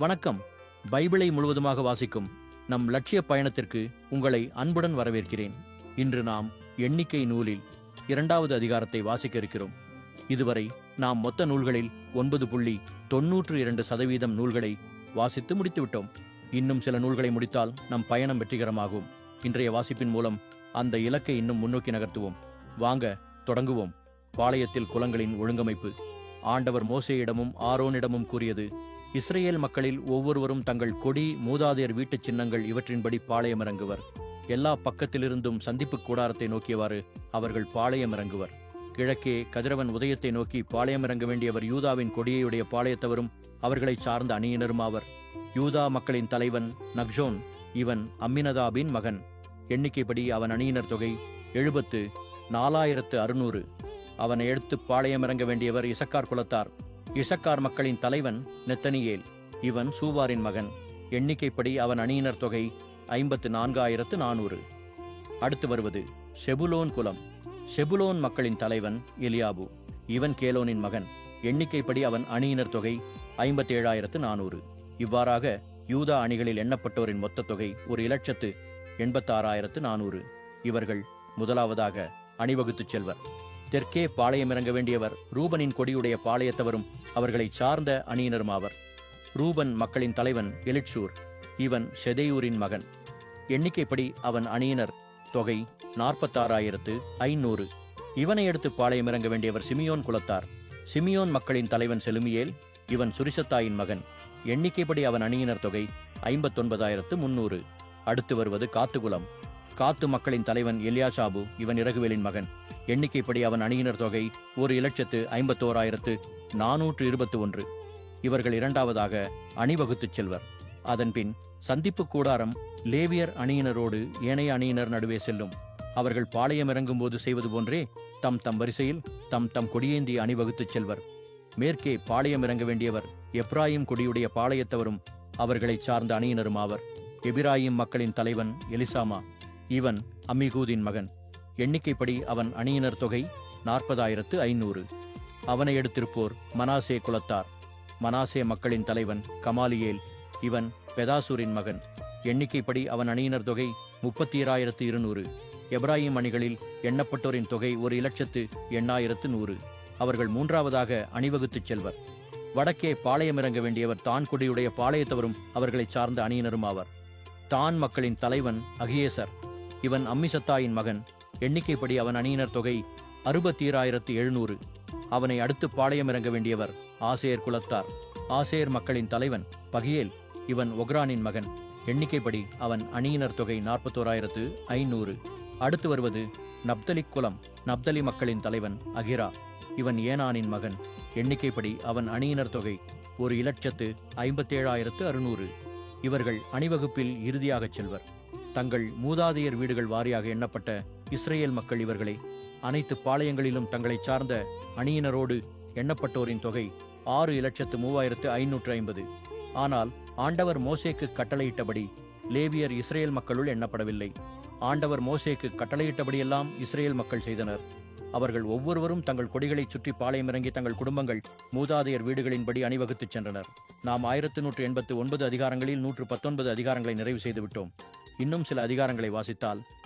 வணக்கம். பைபிளை முழுவதுமாக வாசிக்கும் நம் லட்சிய பயணத்திற்கு உங்களை அன்புடன் வரவேற்கிறேன். இன்று நாம் எண்ணிக்கை நூலில் இரண்டாவது அதிகாரத்தை வாசிக்க இருக்கிறோம். இதுவரை நாம் மொத்த நூல்களில் ஒன்பது புள்ளி தொன்னூற்று இரண்டு சதவீதம் நூல்களை வாசித்து முடித்துவிட்டோம். இன்னும் சில நூல்களை முடித்தால் நம் பயணம் வெற்றிகரமாகும். இன்றைய வாசிப்பின் மூலம் அந்த இலக்கை இன்னும் முன்னோக்கி நகர்த்துவோம். வாங்க தொடங்குவோம். பாளையத்தில் குலங்களின் ஒழுங்கமைப்பு. ஆண்டவர் மோசேயிடமும் ஆரோனிடமும் கூறியது இஸ்ரேல் மக்களில் ஒவ்வொருவரும் தங்கள் கொடி மூதாதையர் வீட்டுச் சின்னங்கள் இவற்றின்படி பாளையமிறங்குவர். எல்லா பக்கத்திலிருந்தும் சந்திப்பு கூடாரத்தை நோக்கியவாறு அவர்கள் பாளையமிறங்குவர். கிழக்கே கதிரவன் உதயத்தை நோக்கி பாளையமிறங்க வேண்டியவர் யூதாவின் கொடியையுடைய பாளையத்தவரும் அவர்களை சார்ந்த அணியினருமாவர் யூதா மக்களின் தலைவன் நக்ஷோன் இவன் அம்மினதாபின் மகன். எண்ணிக்கைப்படி அவன் அணியினர் தொகை எழுபத்து நாலாயிரத்து அறுநூறு. அவனை எடுத்து பாளையமிறங்க வேண்டியவர் இசக்கார் குலத்தார். இசக்கார் மக்களின் தலைவன் நெத்தனியேல். இவன் சூவாரின் மகன். எண்ணிக்கைப்படி அவன் அணியினர் தொகை ஐம்பத்து நான்காயிரத்து நானூறு. அடுத்து வருவது செபுலோன் குலம். செபுலோன் மக்களின் தலைவன் எலியாபு. இவன் கேலோனின் மகன். எண்ணிக்கைப்படி அவன் அணியினர் தொகை ஐம்பத்தேழாயிரத்து நானூறு. இவ்வாறாக யூதா அணிகளில் எண்ணப்பட்டோரின் மொத்த தொகை ஒரு இலட்சத்து எண்பத்தாறாயிரத்து நானூறு. இவர்கள் முதலாவதாக அணிவகுத்துச் செல்வர். தெற்கே பாளையமிறங்க வேண்டியவர் ரூபனின் கொடியுடைய பாளையத்தவரும் அவர்களைச் சார்ந்த அணியினருமாவர் ரூபன் மக்களின் தலைவன் எலிட்சூர் இவன் செதையூரின் மகன். எண்ணிக்கைப்படி அவன் அணியினர் தொகை நாற்பத்தாறாயிரத்து ஐநூறு. இவனை எடுத்து பாளையமிறங்க வேண்டியவர் சிமியோன் குலத்தார். சிமியோன் மக்களின் தலைவன் செலுமியேல் இவன் சுரிசத்தாயின் மகன். எண்ணிக்கைப்படி அவன் அணியினர் தொகை ஐம்பத்தொன்பதாயிரத்து முன்னூறு. அடுத்து வருவது காத்துகுலம் காத்து மக்களின் தலைவன் எலியாசாபு இவன் இறகுவேலின் மகன். எண்ணிக்கைப்படி அவன் அணியினர் தொகை ஒரு இலட்சத்து ஐம்பத்தோராயிரத்து நானூற்று இருபத்து ஒன்று இவர்கள் இரண்டாவதாக அணிவகுத்துச் செல்வர். அதன்பின் சந்திப்பு கூடாரம் லேவியர் அணியினரோடு ஏனைய அணியினர் நடுவே செல்லும். அவர்கள் பாளையம் இறங்கும்போது செய்வது போன்றே தம் தம் வரிசையில் தம் தம் கொடியேந்தி அணிவகுத்துச் செல்வர். மேற்கே பாளையம் இறங்க வேண்டியவர் எப்ராயிம் கொடியுடைய பாளையத்தவரும் அவர்களைச் சார்ந்த அணியினரும் ஆவர். எபிராயிம் மக்களின் தலைவன் எலிசாமா. இவன் அம்மிகூதின் மகன். எண்ணிக்கைப்படி அவன் அணியினர் தொகை நாற்பதாயிரத்து ஐநூறு. அவனை எடுத்திருப்போர் மனாசே குலத்தார். மனாசே மக்களின் தலைவன் கமாலியேல் இவன் பெதாசூரின் மகன். எண்ணிக்கைப்படி அவன் அணியினர் தொகை முப்பத்தி ஏழாயிரத்து இருநூறு. எப்ராஹிம் அணிகளில் எண்ணப்பட்டோரின் தொகை ஒரு இலட்சத்து எண்ணாயிரத்து நூறு. அவர்கள் மூன்றாவதாக அணிவகுத்துச் செல்வர். வடக்கே பாளையமிறங்க வேண்டியவர் தான் குடியுடைய பாளையத்தவரும் அவர்களைச் சார்ந்த அணியினரும் ஆவர். தான் மக்களின் தலைவன் அகியேசர். இவன் அம்மிசத்தாயின் மகன் எண்ணிக்கைப்படி அவன் அணியினர் தொகை அறுபத்தீராயிரத்து எழுநூறு. அவனை அடுத்து பாளையம் இறங்க வேண்டியவர் ஆசேர் குலத்தார். ஆசேர் மக்களின் தலைவன் பகியேல் இவன் ஒக்ரானின் மகன். எண்ணிக்கைப்படி அவன் அணியினர் தொகை நாற்பத்தோராயிரத்து ஐநூறு. அடுத்து வருவது நப்தலி குலம் நப்தலி மக்களின் தலைவன் அகிரா இவன் ஏனானின் மகன். எண்ணிக்கைப்படி அவன் அணியினர் தொகை ஒரு இலட்சத்து ஐம்பத்தேழாயிரத்து அறுநூறு. இவர்கள் அணிவகுப்பில் இறுதியாகச் செல்வர். தங்கள் மூதாதையர் வீடுகள் வாரியாக எண்ணப்பட்ட இஸ்ரேல் மக்கள் இவர்களே. அனைத்து பாளையங்களிலும் தங்களை சார்ந்த அணியினரோடு எண்ணப்பட்டோரின் தொகை ஆறு இலட்சத்து மூவாயிரத்து ஐநூற்று ஐம்பது. ஆனால் ஆண்டவர் மோசேக்கு கட்டளையிட்டபடி லேவியர் இஸ்ரேல் மக்களுள் எண்ணப்படவில்லை. ஆண்டவர் மோசேக்கு கட்டளையிட்டபடியெல்லாம் இஸ்ரேல் மக்கள் செய்தனர். அவர்கள் ஒவ்வொருவரும் தங்கள் கொடிகளைச் சுற்றி பாளையமிறங்கி தங்கள் குடும்பங்கள் மூதாதையர் வீடுகளின்படி அணிவகுத்துச் சென்றனர். நாம் ஆயிரத்து நூற்று எண்பத்து ஒன்பது அதிகாரங்களில் நூற்று பத்தொன்பது அதிகாரங்களை நிறைவு செய்துவிட்டோம். இன்னும் சில அதிகாரங்களை வாசித்தால்